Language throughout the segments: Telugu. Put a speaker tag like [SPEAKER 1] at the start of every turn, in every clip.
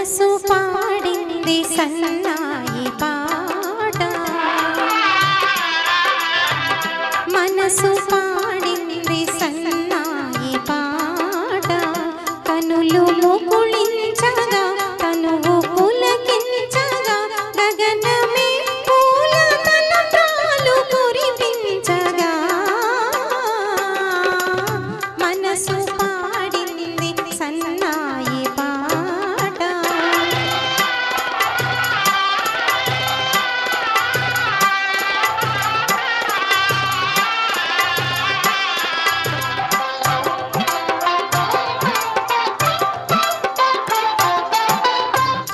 [SPEAKER 1] మనసు పాడింది సన్నాయి పాట. మనసు పా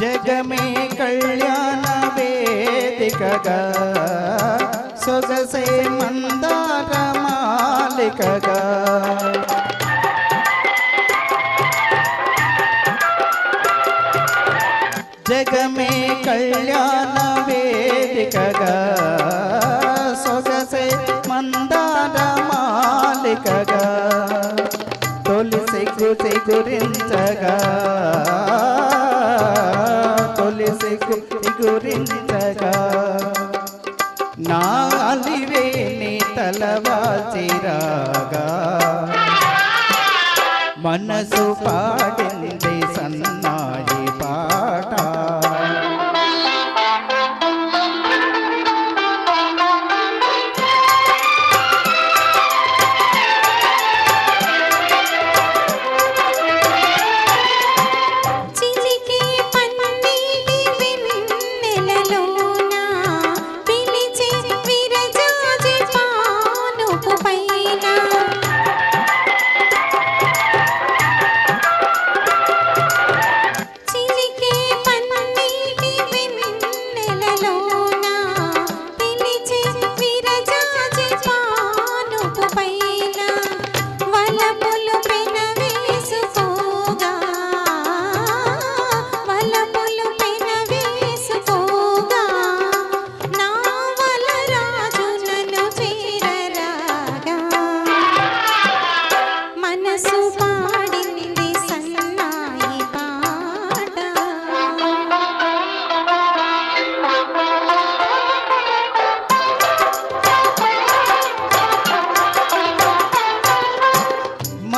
[SPEAKER 1] जग में कल्याण वेदिकगा
[SPEAKER 2] सोगसे मंदार मालिकगा जग में कल्याण वेदिकगा सोगसे मंदार मालिकगा तुलसी गुरी गुरिंचगा సిగ్గు గురించగా నా అలివే నీ తలవాచిరాగా మనసు పాడింది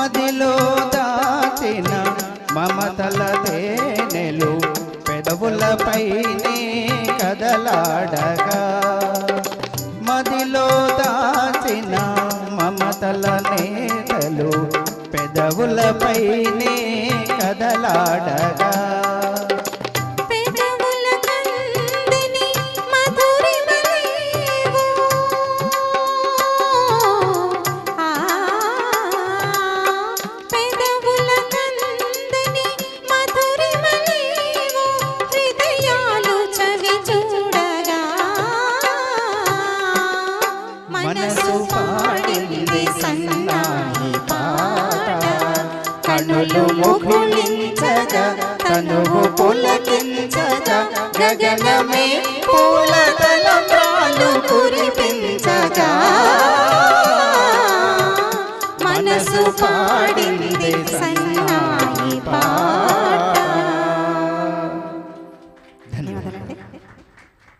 [SPEAKER 2] మదిలో దాచిన మమతల తేనెలు పెదవులపైనే కదలాడగా. మదిలో దాచిన మమతల నేతలు పెదవులపైనే కదలాడగా. కనులు ముకుళించగా తనువు పులకించగా గగనమే పూల